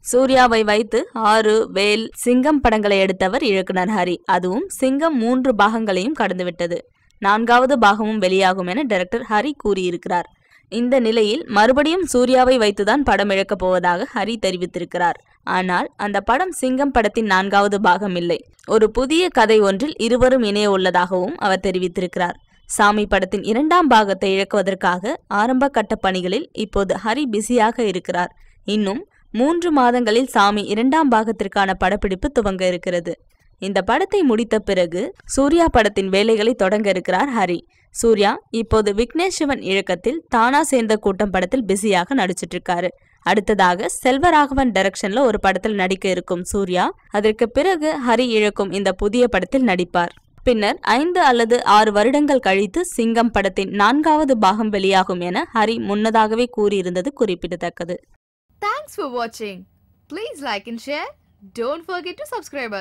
சூர்யாவை வைத்து ஆறு வேல் சிங்கம் படங்களை எடுத்தவர் இயக்குனர் ஹரி. அதுவும் சிங்கம் மூன்று பாகங்களையும் கடந்துவிட்டது. நான்காவது பாகமும் வெளியாகும் என டைரக்டர் ஹரி கூறியிருக்கிறார். இந்த நிலையில் மறுபடியும் சூர்யாவை வைத்துதான் படம் இழக்கப் போவதாக ஹரி தெரிவித்திருக்கிறார். ஆனால் அந்த படம் சிங்கம் படத்தின் நான்காவது பாகம் இல்லை. ஒரு புதிய கதை ஒன்றில் இருவரும் இணைய உள்ளதாகவும் அவர் தெரிவித்திருக்கிறார். சாமி படத்தின் இரண்டாம் பாகத்தை இழக்குவதற்காக ஆரம்ப கட்ட பணிகளில் இப்போது ஹரி பிஸியாக இருக்கிறார். இன்னும் மூன்று மாதங்களில் சாமி இரண்டாம் பாகத்திற்கான படப்பிடிப்பு துவங்க இருக்கிறது. இந்த படத்தை முடித்த பிறகு சூர்யா படத்தின் வேலைகளை தொடங்க இருக்கிறார் ஹரி. சூர்யா இப்போது விக்னேஷ் சிவன் இயக்கத்தில் தானா சேர்ந்த கூட்டம் படத்தில் பிஸியாக நடிச்சிட்டு இருக்காரு. அடுத்ததாக செல்வராகவன் டைரக்ஷன்ல ஒரு படத்தில் நடிக்க இருக்கும் சூர்யா அதற்கு பிறகு ஹரி இழக்கும் இந்த புதிய படத்தில் நடிப்பார். பின்னர் ஐந்து அல்லது ஆறு வருடங்கள் கழித்து சிங்கம் படத்தின் நான்காவது பாகம் வெளியாகும் என ஹரி முன்னதாகவே கூறியிருந்தது குறிப்பிடத்தக்கது. தேங்க்ஸ் ஃபார் வாட்சிங் please like and share don't forget to subscribe.